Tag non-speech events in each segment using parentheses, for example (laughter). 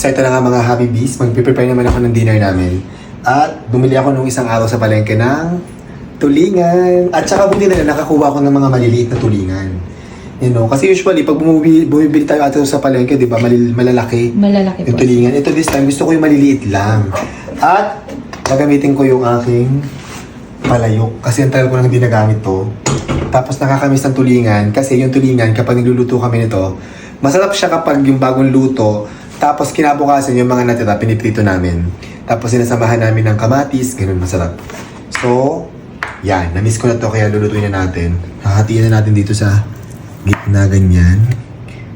So ito na nga mga Happy Bees, mag-prepare naman ako ng dinner namin. At bumili ako nung isang araw sa palengke ng tulingan. At saka buti na lang, nakakuha ako ng mga maliliit na tulingan. You know, kasi usually pag bumibili, bumibili tayo ato sa palengke, di ba, malil- malalaki Malalaki yung po. tulingan. Ito this time, gusto ko yung maliliit lang. At gagamitin ko yung aking palayok. Kasi ang tagal ko nang hindi nagamit to. Tapos nakakamiss ng tulingan. Kasi yung tulingan, kapag nagluluto kami nito, masarap siya kapag yung bagong luto. Tapos kinabukasan yung mga natira, piniprito namin. Tapos sinasamahan namin ng kamatis, ganun masarap. So, yan. Namiss ko na to, kaya lulutuin na natin. Hahatiin na natin dito sa gitna ganyan.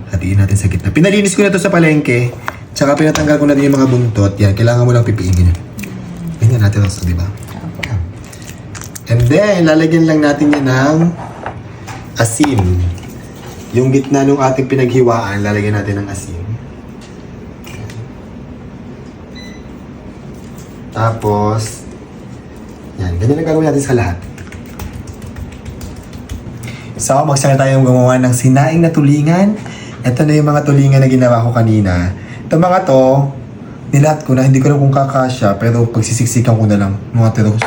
Hatiin natin sa gitna. Pinalinis ko na to sa palengke. Tsaka pinatanggal ko na din yung mga buntot. Yan, kailangan mo lang pipiin ganyan. Ganyan natin ito, di ba? And then, lalagyan lang natin yan ng asin. Yung gitna ng ating pinaghiwaan, lalagyan natin ng asin. Tapos, yan, ganyan ang gagawin natin sa lahat. So, magsaya tayong gumawa ng sinaing na tulingan. Ito na yung mga tulingan na ginawa ko kanina. Ito mga to, nilahat ko na, hindi ko na kung kakasya, pero pagsisiksikan ko na lang, mga tiros.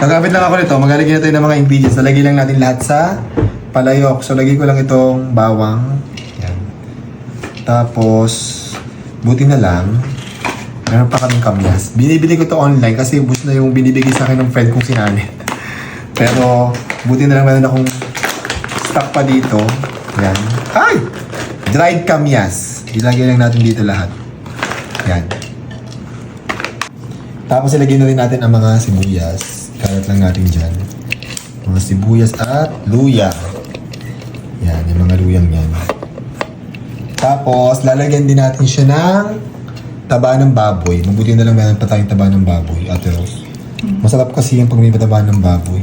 Nagamit lang ako nito, maglalagay na tayo ng mga ingredients. Nalagay lang natin lahat sa palayok. So, lagay ko lang itong bawang. Yan. Tapos, buti na lang, meron pa kaming kamyas. Binibili ko to online kasi ubus na yung binibigay sa akin ng friend kong sinanit. Pero, buti na lang meron akong stock pa dito. Yan. Ay! Dried kamyas. Ilagay lang natin dito lahat. Yan. Tapos ilagay na rin natin ang mga sibuyas. Kalat lang natin dyan. Mga sibuyas at luya. Yan, yung mga luyang yan. Tapos, lalagyan din natin siya ng taba ng baboy. Mabuti na lang meron pa tayong taba ng baboy, Ate Rose. Masarap kasi yung pag may taba ng baboy.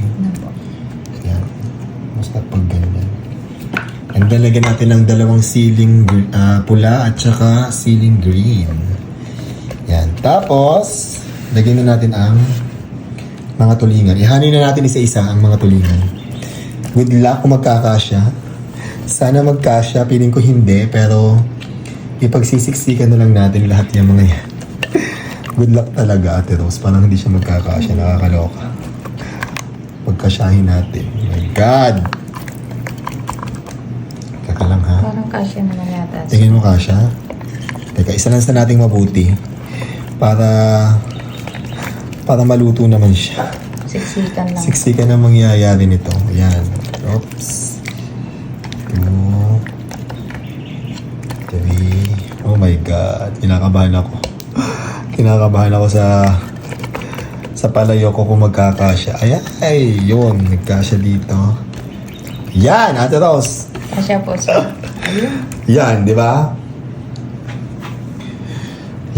Yan. Masarap pag ganyan. And then, lagyan natin ng dalawang siling gr- ah, pula at saka siling green. Yan. Tapos, lagyan na natin ang mga tulingan. Ihanin na natin isa-isa ang mga tulingan. Good luck kung magkakasya. Sana magkasya. Piling ko hindi, pero ipagsisiksikan na lang natin lahat yung mga yan. Good luck talaga, Ate Rose. Parang hindi siya magkakasya. Nakakaloka. Pagkasyahin natin. Oh my God! Teka lang ha. Parang kasya naman yata. Tingin mo kasha? Teka, isa lang sa nating mabuti. Para para maluto naman siya. Siksikan lang. Siksikan na mangyayari nito. Yan. Oops. Two. Oh my God. Kinakabahan ako. Kinakabahan ako sa sa palayo ko kung magkakasya. Ay, ay, yun. Nagkasya dito. Yan, Ate Rose. Kasya po sir. (laughs) Yan, di ba?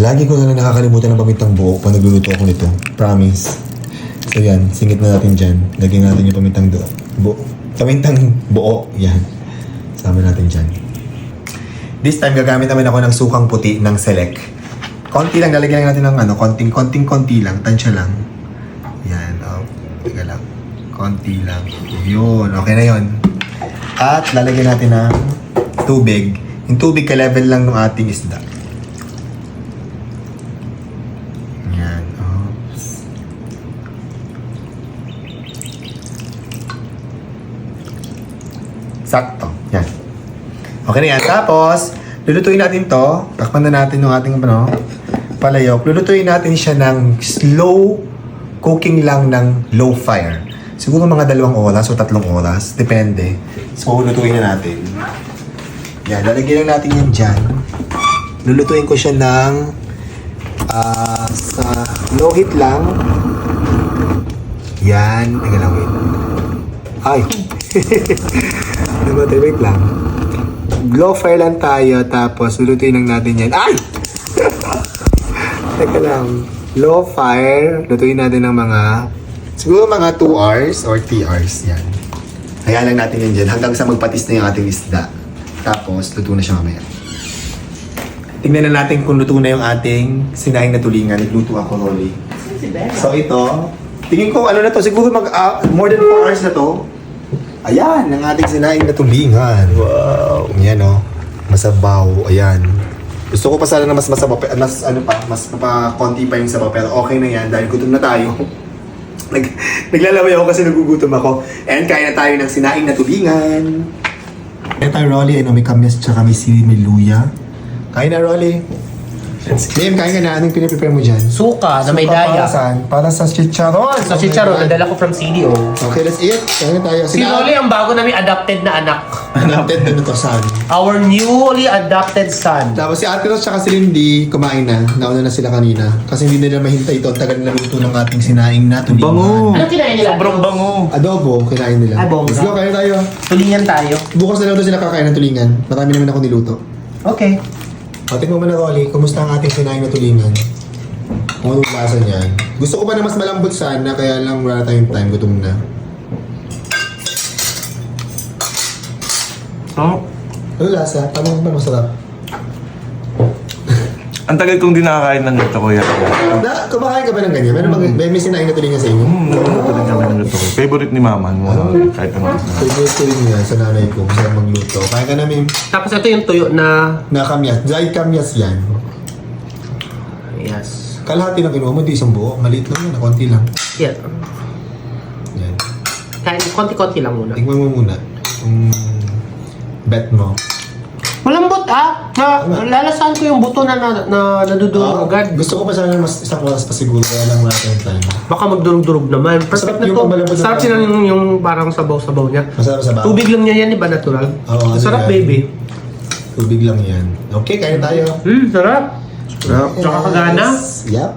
Lagi ko na lang nakakalimutan ng pamintang buo pag nagluluto ako nito. Promise. So yan, singit na natin dyan. Lagyan natin yung pamintang do buo. Pamintang buo. Yan. Sama natin dyan. This time, gagamit naman ako ng sukang puti ng Select. Konti lang, lalagyan lang natin ng ano, konting, konting, konti lang. Tansya lang. Yan, oh. Teka lang. Konti lang. Yun, okay na yun. At lalagyan natin ng tubig. Yung tubig ka-level lang ng ating isda. Yan. Oops. Sakto. Yan. Okay na yan. Tapos, lulutuin natin to. Takpan na natin yung ating ano, palayok. Lulutuin natin siya ng slow cooking lang ng low fire. Siguro mga dalawang oras o tatlong oras. Depende. So, lulutuin na natin. Yan, lalagyan lang natin yan dyan. Lulutuin ko siya ng ah, sa low heat lang. Yan. Wait. Ay! (laughs) Namatay, wait lang. Low fire lang tayo, tapos lulutuin lang natin yan. Ay! (laughs) Teka lang. Low fire, lutuin natin ng mga, siguro mga 2 hours or 3 hours. Yan. Hayaan lang natin yan dyan hanggang sa magpatis na yung ating isda. Tapos, luto na siya mamaya. Tingnan na natin kung luto na yung ating sinaing na tulingan. Nagluto ako, Rolly. So ito, tingin ko ano na to, siguro mag ah, more than 4 hours na to. Ayan, ang ating sinaing na tulingan. Wow. Yan o. Masabaw. Ayan. Gusto ko pa sana na mas masaba pa- mas ano pa, mas pa konti pa yung sabaw pero okay na yan dahil gutom na tayo. (laughs) Nag, naglalaway ako kasi nagugutom ako. And kain na tayo ng sinaing na tulingan. Tayo, Rolly. Ano, may kamis tsaka may sili, may luya. Kain na, Rolly. Ma'am, kain ka na. Anong pinaprepare mo dyan? Suka na may Suka daya. Para saan? Para sa chicharon. Sa chicharon, nadala ko from CDO. Okay, let's eat. Kain na tayo. Si Rolly ang bago namin adopted na anak. (laughs) Adapted na to saan? Our newly adopted son. Tapos si Ate Rose tsaka si Lindy kumain na. Nauna na sila kanina. Kasi hindi nila mahintay ito. Ang tagal na luto ng ating sinaing na tulingan. Bango. Ano kinain nila? Sobrang bango. Adobo, kinain nila. Ay, bongga. Let's go, kain tayo. Tulingan tayo. Bukas na lang daw sila kakain ng tulingan. Marami naman ako niluto. Okay. Pati mo muna, Rolly, kumusta ang ating sinaing na tulingan? Kung anong lasa niyan. Gusto ko pa na mas malambot sana, kaya lang wala tayong time, gutom na. Oh. Ano lasa? Paano ba masarap? Ang tagal kong di nakakain ng ito, kuya. Na, kumakain ka ba ng ganyan? Meron bang may, may sinaing na tulingan sa inyo? Hmm, nagluto din kami ng ito. Favorite ni mama. Ano, kahit ano. Favorite ko rin yan sa nanay ko. Masarap magluto. Kain ka namin Tapos ito yung tuyo na... na kamyas. Dried kamyas yan. Yes. Kalahati ng kinuha mo, di isang buo. Maliit lang yan, konti lang. Yeah. Yan. Kain, konti-konti lang muna. Tingnan mo muna. Yung bet mo. Malambot ah! Na, lalasahan ko yung buto na, na, na nadudurog Ah, agad. Gusto ko pa sana mas isang oras pa siguro, kaya lang wala tayong time. Baka magdurog-durog naman. Masarap Perfect na yung to. pagmalambot na Sarap sila yung, yung parang sabaw-sabaw niya. Masarap sa bahay. Tubig lang niya yan, di ba? Natural. Oo, Sarap, baby. Tubig lang yan. Okay, kain tayo. Hmm, sarap. Sarap. Tsaka kagana. Yup.